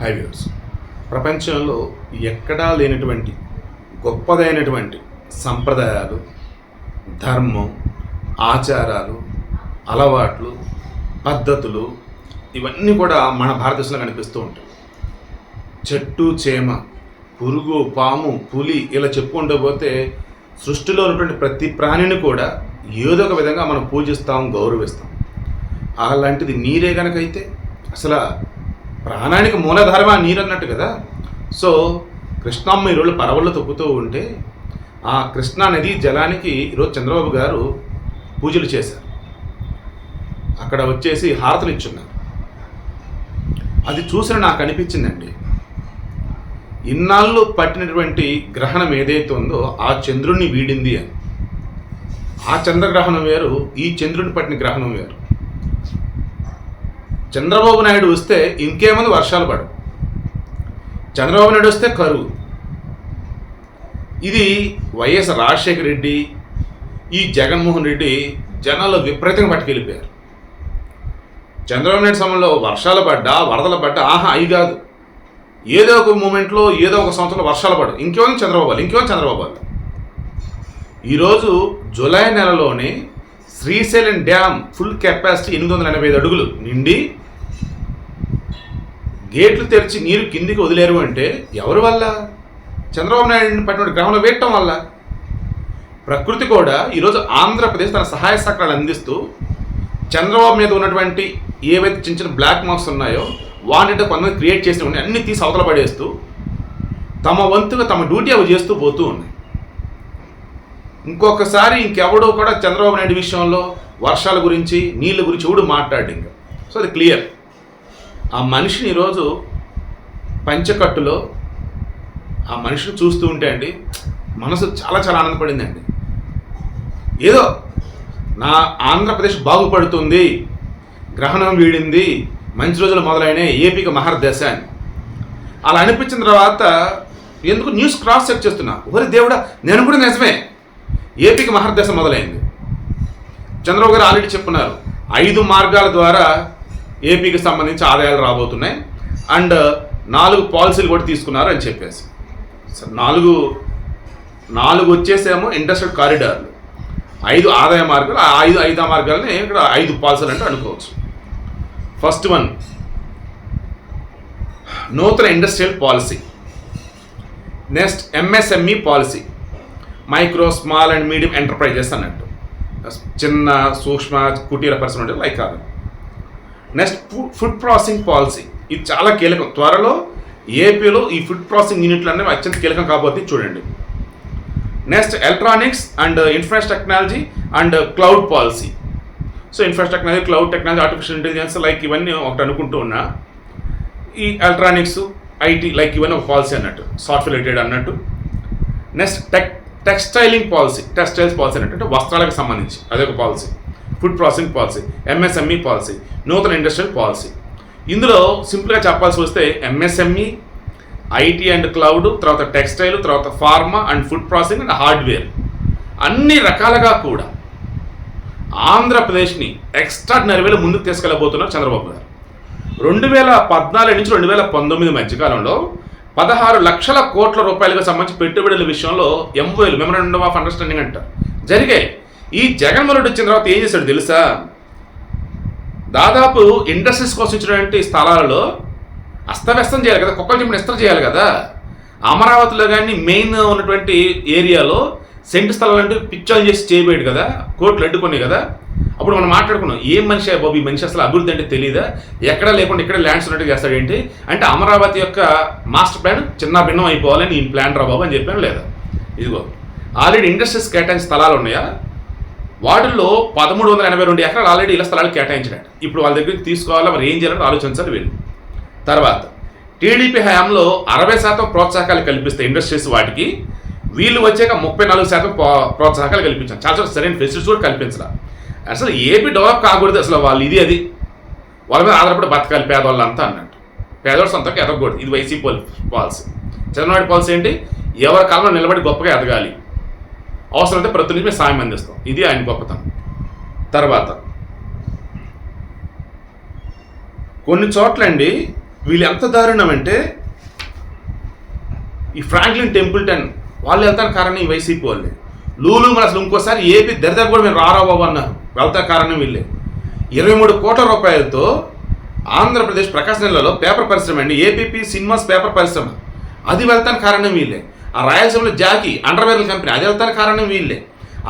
Highways ప్రపంచంలో ఎక్కడా లేనటువంటి గొప్పదైనటువంటి సంప్రదాయాలు ధర్మం ఆచారాలు అలవాట్లు పద్ధతులు ఇవన్నీ కూడా మన భారతదేశంలో కనిపిస్తూ ఉంటాయి. చెట్టు చేమ పురుగు పాము పులి ఇలా చెప్పుకుంటూ పోతే సృష్టిలో ఉన్నటువంటి ప్రతి ప్రాణిని కూడా ఏదో ఒక విధంగా మనం పూజిస్తాం గౌరవిస్తాం. అలాంటిది నీరే కనుకైతే అసలు ప్రాణానికి మూలధారమ నీరు అన్నట్టు కదా? సో కృష్ణమ్మ ఈరోజు పరవళ్ళు తొక్కుతూ ఉంటే ఆ కృష్ణా నది జలానికి ఈరోజు చంద్రబాబు గారు పూజలు చేశారు. అక్కడ వచ్చేసి హారతులు ఇచ్చున్నారు. అది చూసిన నాకు అనిపించిందండి. ఇన్నాళ్ళు పట్టినటువంటి గ్రహణం ఏదైతే ఉందో ఆ చంద్రుణ్ణి వీడింది అని. ఆ చంద్రగ్రహణం వేరు ఈ చంద్రుని పట్టిన గ్రహణం వేరు. చంద్రబాబు నాయుడు వస్తే ఇంకేమంది వర్షాలు పడవు. చంద్రబాబు నాయుడు వస్తే కరువు. ఇది వైఎస్ రాజశేఖర రెడ్డి ఈ జగన్మోహన్ రెడ్డి జనాల్లో విపరీతంగా పట్టుకెళ్ళిపోయారు. చంద్రబాబు నాయుడు సమయంలో వర్షాలు పడ్డా వరదలు పడ్డా ఆహా అవి కాదు. ఏదో ఒక మూమెంట్లో ఏదో ఒక సంవత్సరంలో వర్షాలు పడ్డా ఇంకేమో చంద్రబాబు ఇంకేమో చంద్రబాబు ఈరోజు జూలై నెలలోనే శ్రీశైలం డ్యామ్ ఫుల్ కెపాసిటీ ఎనిమిది వందల ఎనభై ఐదు అడుగులు నిండి గేట్లు తెరిచి నీరు కిందికి వదిలేరు అంటే ఎవరి వల్ల? చంద్రబాబు నాయుడు పట్టిన గ్రహంలో వేయటం వల్ల. ప్రకృతి కూడా ఈరోజు ఆంధ్రప్రదేశ్ తన సహాయ సహకారాలు అందిస్తూ చంద్రబాబు మీద ఉన్నటువంటి ఏవైతే చిన్న చిన్న బ్లాక్ మార్క్స్ ఉన్నాయో వాటిని కొంతమంది క్రియేట్ చేసి ఉన్నాయి. అన్ని తీసి అవతల పడేస్తూ తమ వంతుగా తమ డ్యూటీ అవి చేస్తూ పోతూ ఉన్నాయి. ఇంకొకసారి ఇంకెవడో కూడా చంద్రబాబు నాయుడు విషయంలో వర్షాల గురించి నీళ్ళ గురించి ఎవడు మాట్లాడింది ఇంకా సో అది క్లియర్ ఆ మనిషిని ఈరోజు పంచకట్టులో ఆ మనిషిని చూస్తూ ఉంటే అండి మనసు చాలా చాలా ఆనందపడిందండి. ఏదో నా ఆంధ్రప్రదేశ్ బాగుపడుతుంది గ్రహణం వీడింది మంచి రోజులు మొదలైనవి ఏపీకి మహర్దశ అని. అలా అనిపించిన తర్వాత ఎందుకు న్యూస్ క్రాస్ చెక్ చేస్తున్నా? ఓరి దేవుడా నేను కూడా నిజమే. ఏపీకి మహర్దశ మొదలైంది. చంద్రబాబు గారు ఆల్రెడీ చెప్పున్నారు ఐదు మార్గాల ద్వారా ఏపీకి సంబంధించి ఆదాయాలు రాబోతున్నాయి. అండ్ నాలుగు పాలసీలు కూడా తీసుకున్నారు అని చెప్పేసి. నాలుగు నాలుగు వచ్చేసేమో ఇండస్ట్రియల్ కారిడార్లు. ఐదు ఆదాయ మార్గాలు ఆ ఐదు ఐదు మార్గాలని ఇక్కడ ఐదు పాలసీలు అంటే అనుకోవచ్చు. ఫస్ట్ వన్ నూతన industrial policy. Next MSME policy. Micro small and medium enterprises అన్నట్టు. చిన్న సూక్ష్మ కుటీర పరిశ్రమ అంటే లైక్ కాదు. Next food processing policy. ఇది చాలా కీలకం. త్వరలో ఏపీలో ఈ ఫుడ్ ప్రాసెసింగ్ యూనిట్లు అనేవి అత్యంత కీలకం కాబోతుంది చూడండి. Next electronics and infrastructure technology and cloud policy. So infrastructure technology cloud technology artificial intelligence like ఇవన్నీ ఒకటి అనుకుంటూ ఉన్నా ఈ ఎలక్ట్రానిక్స్ ఐటీ లైక్ ఇవన్నీ ఒక పాలసీ అన్నట్టు సాఫ్ట్వేర్ రిలేటెడ్ అన్నట్టు. Next tech textiling policy textiles policy అన్నట్టు అంటే వస్త్రాలకు సంబంధించి అదొక policy. Food processing policy MSME policy నూతన ఇండస్ట్రియల్ పాలసీ. ఇందులో సింపుల్గా చెప్పాల్సి వస్తే ఎంఎస్ఎంఈ ఐటీ అండ్ క్లౌడ్ తర్వాత టెక్స్టైల్ తర్వాత pharma and food processing and hardware. అన్ని రకాలుగా కూడా ఆంధ్రప్రదేశ్ని ఎక్స్ట్రాడినరీ వేలు ముందుకు తీసుకెళ్ళబోతున్నారు చంద్రబాబు గారు. రెండు వేల పద్నాలుగు నుంచి రెండు వేల పంతొమ్మిది మధ్యకాలంలో పదహారు లక్షల కోట్ల రూపాయలకు సంబంధించి పెట్టుబడుల విషయంలో ఎంఓఎల్ మెమరాండమ్ ఆఫ్ అండర్స్టాండింగ్ అంటారు. జరిగాయి. ఈ జగన్మోహన్ వచ్చిన తర్వాత ఏం చేశాడు తెలుసా? దాదాపు ఇండస్ట్రీస్ కోసం ఇచ్చినటువంటి స్థలాలలో అస్తవ్యస్తం చేయాలి కదా కుక్కలు చెప్పిన ఇస్త్ర చేయాలి కదా. అమరావతిలో కానీ మెయిన్ ఉన్నటువంటి ఏరియాలో సెంటు స్థలాలు అంటే పిచ్చోలు చేసి చేయబోయాడు కదా కోట్లు అడ్డుకున్నాయి కదా. అప్పుడు మనం మాట్లాడుకున్నాం ఏం మనిషి బాబు ఈ మనిషి అసలు అభివృద్ధి అంటే తెలియదా ఎక్కడ లేకుండా ఇక్కడ ల్యాండ్స్ ఉన్నట్టు చేస్తాడు ఏంటి? అంటే అమరావతి యొక్క మాస్టర్ ప్లాన్ చిన్న భిన్నం అయిపోవాలని ఈ ప్లాన్ రా బాబు అని చెప్పాను లేదా? ఇదిగో ఆల్రెడీ ఇండస్ట్రీస్ కేటాయించిన స్థలాలు ఉన్నాయా? వాటిల్లో పదమూడు వందల ఎనభై రెండు ఎకరాలు ఆల్రెడీ ఇలా స్థలాలు కేటాయించినట్టు. ఇప్పుడు వాళ్ళ దగ్గరికి తీసుకోవాలా మరి ఏం చేయాలని ఆలోచించాలి వీళ్ళు. తర్వాత టీడీపీ హయాంలో అరవై శాతం ప్రోత్సాహకాలు కల్పిస్తే ఇండస్ట్రీస్ వాటికి వీళ్ళు వచ్చాక ముప్పై నాలుగు శాతం ప్రోత్సాహకాలు కల్పించారు చాలా చాలా సరైన ఫెసిలిటీస్ కూడా కల్పించాల అసలు ఏపీ డెవలప్ కాకూడదు అసలు వాళ్ళు ఇది అది. వాళ్ళ మీద ఆధారపడి బతకాలి పేదవాళ్ళంతా అన్నట్టు. పేదవాళ్ళు సొంతంగా ఎదగకూడదు. ఇది వైసీపీ పాలసీ. చంద్రబాబు పాలసీ ఏంటి? ఎవరి కాలంలో నిలబడి గొప్పగా ఎదగాలి. అవసరమైతే ప్రతి నుంచి మేము సాయం అందిస్తాం. ఇది ఆయన గొప్పతనం. తర్వాత కొన్ని చోట్లండి వీళ్ళు ఎంత దారుణం అంటే ఈ ఫ్రాంక్లిన్ టెంపుల్టన్ వాళ్ళు వెళ్తాను కారణం ఈ వైసీపీ వాళ్ళే. లూలు అసలు ఇంకోసారి ఏపీ దరిదాపు కూడా మేము రారా బాబు అన్నారు. వెళ్తా కారణం వీళ్ళే. ఇరవై మూడు కోట్ల రూపాయలతో ఆంధ్రప్రదేశ్ ప్రకాశం జిల్లాలో పేపర్ పరిశ్రమ అండి. ఏపీపీ సినిమాస్ పేపర్ పరిశ్రమ. అది వెళ్తాను కారణం వీళ్ళే. ఆ రాయలసీమలో జాకీ అండర్వేర్ల కంపెనీ అది వెళ్తాను కారణం వీళ్ళే.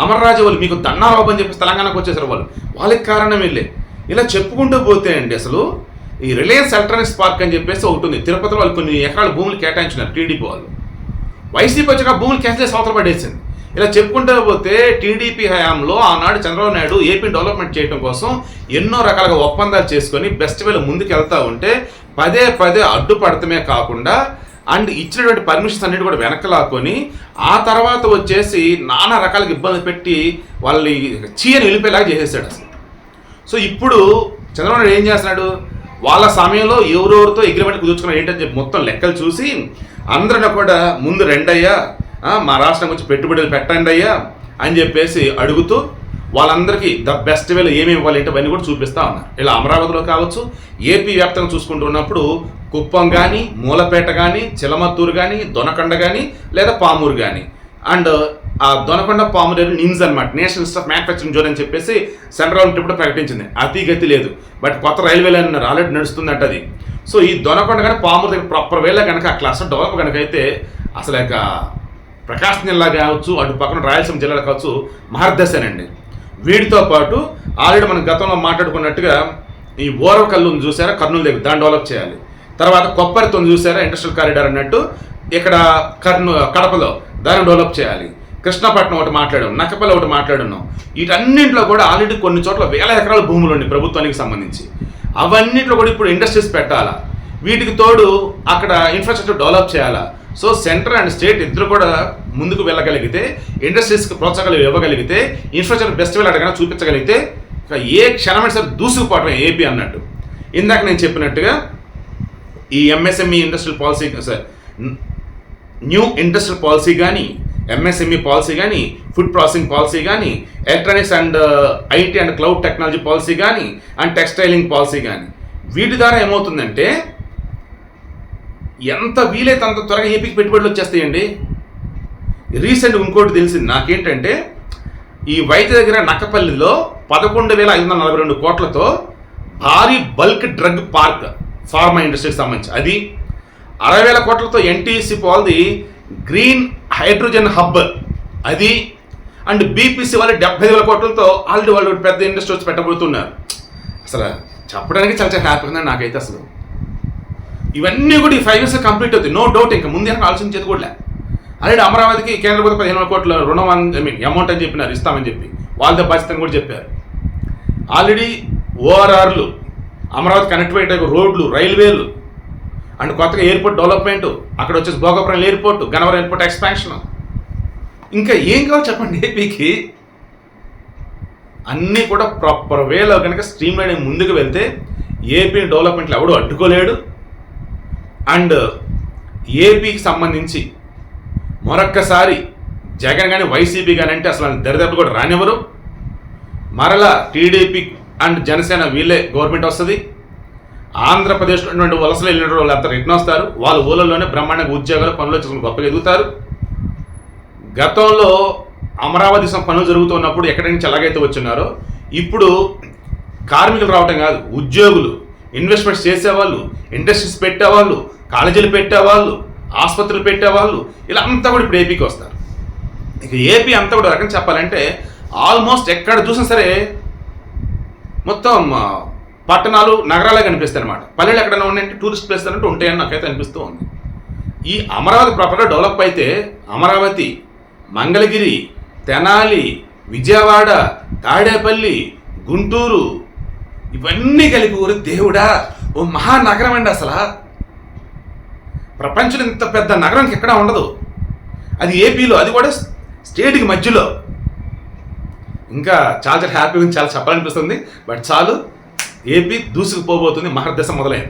అమర్రాజు వాళ్ళు మీకు దన్నా అని చెప్పి తెలంగాణకు వచ్చేసారు వాళ్ళు. వాళ్ళకి కారణం వీళ్ళే. ఇలా చెప్పుకుంటూ పోతే అండి అసలు ఈ రిలయన్స్ ఎలక్ట్రానిక్స్ పార్క్ అని చెప్పేసి ఒకటి ఉంది. తిరుపతిలో వాళ్ళు కొన్ని ఎకరాల భూములు కేటాయించినారు టీడీపీ వాళ్ళు. వైసీపీ వచ్చాక భూములు క్యాన్సిల్ అవతల పడేసింది. ఇలా చెప్పుకుంటూ పోతే టీడీపీ హయాంలో ఆనాడు చంద్రబాబు నాయుడు ఏపీ డెవలప్మెంట్ చేయడం కోసం ఎన్నో రకాలుగా ఒప్పందాలు చేసుకొని బెస్ట్ వేలో ముందుకు వెళ్తూ ఉంటే పదే పదే అడ్డుపడటమే కాకుండా అండ్ ఇచ్చినటువంటి పర్మిషన్స్ అన్నిటి కూడా వెనకలాకొని ఆ తర్వాత వచ్చేసి నానా రకాలకి ఇబ్బంది పెట్టి వాళ్ళని చీయని వెళ్ళిపోయేలాగా చేసేసాడు అసలు. సో ఇప్పుడు చంద్రబాబు నాయుడు ఏం చేస్తున్నాడు? వాళ్ళ సమయంలో ఎవరెవరితో అగ్రిమెంట్ కుదుర్చుకున్నారు ఏంటని చెప్పి మొత్తం లెక్కలు చూసి అందరిని కూడా ముందు రెండయ్యా మా రాష్ట్రం వచ్చి పెట్టుబడులు పెట్టండి అయ్యా అని చెప్పేసి అడుగుతూ వాళ్ళందరికీ ద బెస్ట్ వేలో ఏమి ఇవ్వాలి అంటే అవన్నీ కూడా చూపిస్తా ఉన్నారు ఇలా అమరావతిలో కావచ్చు ఏపీ వ్యాప్తంగా చూసుకుంటున్నప్పుడు కుప్పం కానీ మూలపేట కానీ చిలమత్తూరు కానీ దొనకొండ కానీ లేదా పామూరు కానీ అండ్ ఆ దొనకొండ పామూరు నిమ్స్ అనమాట national institute of manufacturing zone అని చెప్పేసి సెంట్రల్ గవర్నమెంట్ ప్రకటించింది. అతి గతి లేదు. బట్ కొత్త రైల్వే లైన్ ఆల్రెడీ నడుస్తుందంట అది. సో ఈ దొనకొండ కానీ పామూరు దగ్గర ప్రాపర్ వేలో కనుక ఆ క్లాస్ డెవలప్ కనుక అయితే అసలు ప్రకాశం జిల్లా కావచ్చు అటు పక్కన రాయలసీమ జిల్లా కావచ్చు మహర్దశనండి. వీటితో పాటు ఆల్రెడీ మనం గతంలో మాట్లాడుకున్నట్టుగా ఈ ఓరవకల్లు చూసారా? కర్నూలు దగ్గర దాన్ని డెవలప్ చేయాలి. తర్వాత కొబ్బరితోని చూసారా? ఇండస్ట్రియల్ కారిడార్ అన్నట్టు ఇక్కడ కర్నూ కడపలో దాన్ని డెవలప్ చేయాలి. కృష్ణపట్నం ఒకటి మాట్లాడాం నక్కపల్లి ఒకటి మాట్లాడున్నాం. వీటన్నింటిలో కూడా ఆల్రెడీ కొన్ని చోట్ల వేల ఎకరాల భూములు ఉన్నాయి ప్రభుత్వానికి సంబంధించి. అవన్నింటిలో కూడా ఇప్పుడు ఇండస్ట్రీస్ పెట్టాలా? వీటికి తోడు అక్కడ ఇన్ఫ్రాస్ట్రక్చర్ డెవలప్ చేయాలా? సో సెంటర్ అండ్ స్టేట్ ఇద్దరు కూడా ముందుకు వెళ్ళగలిగితే ఇండస్ట్రీస్కి ప్రోత్సాహాలు ఇవ్వగలిగితే ఇన్ఫ్రాస్ట్రక్చర్ బెస్ట్ వేలు చూపించగలిగితే ఇక ఏ క్షణమైన సరే దూసుకుపోవటం ఏపీ అన్నట్టు. ఇందాక నేను చెప్పినట్టుగా ఈ MSME industrial policy sir new industrial policy కానీ ఎంఎస్ఎంఈ పాలసీ కానీ ఫుడ్ ప్రాసెసింగ్ పాలసీ కానీ electronics and IT and cloud technology policy కానీ అండ్ టెక్స్టైలింగ్ పాలసీ కానీ వీటి ద్వారా ఏమవుతుందంటే ఎంత వీలైతే అంత త్వరగా ఏపీకి పెట్టుబడులు వచ్చేస్తాయండి? రీసెంట్ ఇంకోటి తెలిసింది. నాకేంటంటే ఈ వైద్య దగ్గర నక్కపల్లిలో పదకొండు వేల ఐదు వందల నలభై రెండు కోట్లతో భారీ బల్క్ డ్రగ్ పార్క్ ఫార్మా ఇండస్ట్రీకి సంబంధించి. అది అరవై వేల కోట్లతో ఎన్టీసీ పాల్ది గ్రీన్ హైడ్రోజన్ హబ్. అది అండ్ బీపీసీ వాళ్ళు డెబ్బై వేల కోట్లతో ఆల్రెడీ వాళ్ళు పెద్ద ఇండస్ట్రీ వచ్చి పెట్టబోతున్నారు. అసలు చెప్పడానికి చాలా చాలా హ్యాపీ ఉందండి నాకైతే అసలు. ఇవన్నీ కూడా ఈ ఫైవ్ ఇయర్స్ కంప్లీట్ అవుతుంది నో డౌట్ ఇంకా ముందే ఆలోచించేది కూడా లేదు ఆల్రెడీ అమరావతికి కేంద్ర ప్రభుత్వం పదిహేను వేల కోట్ల రుణం ఐ మీన్ అమౌంట్ అని చెప్పినారు ఇస్తామని చెప్పి. వాళ్ళతో బాధ్యతను కూడా చెప్పారు. ఆల్రెడీ ఓఆర్ఆర్లు అమరావతి కనెక్టివిటీ రోడ్లు రైల్వేలు అండ్ కొత్తగా ఎయిర్పోర్ట్ డెవలప్మెంట్ అక్కడ వచ్చేసి Bhogapuram airport Gannavaram airport expansion. ఇంకా ఏం కావాలి చెప్పండి ఏపీకి? అన్నీ కూడా ప్రాపర్ వేలో కనుక స్ట్రీమ్ లైన్ ముందుకు వెళ్తే ఏపీ డెవలప్మెంట్లో ఎవడూ అడ్డుకోలేడు. అండ్ ఏపీకి సంబంధించి మరొక్కసారి జగన్ కానీ వైసీపీ కానీ అంటే అసలు దరిదాపు కూడా రానివ్వరు. మరలా టీడీపీ అండ్ జనసేన వీళ్ళే గవర్నమెంట్ వస్తుంది. ఆంధ్రప్రదేశ్లో ఉన్నటువంటి వలసలు వెళ్ళిన వాళ్ళు అంతా రిటర్న్ వస్తారు. వాళ్ళు ఊళ్ళలోనే బ్రహ్మాండంగా ఉద్యోగాలు పనులు చేసుకుని గొప్పగా ఎదుగుతారు. గతంలో అమరావతి సం- పనులు జరుగుతున్నప్పుడు ఎక్కడి నుంచి ఎలాగైతే వచ్చినారో ఇప్పుడు కార్మికులు రావటం కాదు ఉద్యోగులు. ఇన్వెస్ట్మెంట్స్ చేసేవాళ్ళు ఇండస్ట్రీస్ పెట్టేవాళ్ళు కాలేజీలు పెట్టేవాళ్ళు ఆసుపత్రులు పెట్టేవాళ్ళు. ఇలా అంతా కూడా ఇప్పుడు ఏపీకి వస్తారు. ఇక ఏపీ అంతా కూడా రకం చెప్పాలంటే ఆల్మోస్ట్ ఎక్కడ చూసినా సరే మొత్తం పట్టణాలు నగరాలే కనిపిస్తాయి అనమాట పల్లెలు ఎక్కడైనా ఉన్నాయంటే టూరిస్ట్ ప్లేస్ అంటే ఉంటాయని నాకైతే అనిపిస్తూ ఉంది. ఈ అమరావతి ప్రాపర్గా డెవలప్ అయితే అమరావతి మంగళగిరి తెనాలి విజయవాడ తాడేపల్లి గుంటూరు ఇవన్నీ కలిపి ఊరు దేవుడా. ఓ మహానగరం అండి అసలు. ప్రపంచంలో ఇంత పెద్ద నగరం ఎక్కడా ఉండదు. అది ఏపీలో అది కూడా స్టేట్కి మధ్యలో. ఇంకా చాలా చాలా హ్యాపీగా చాలా చెప్పాలనిపిస్తుంది. బట్ చాలు ఏపీ దూసుకుపోబోతుంది మహర్దశ మొదలైంది.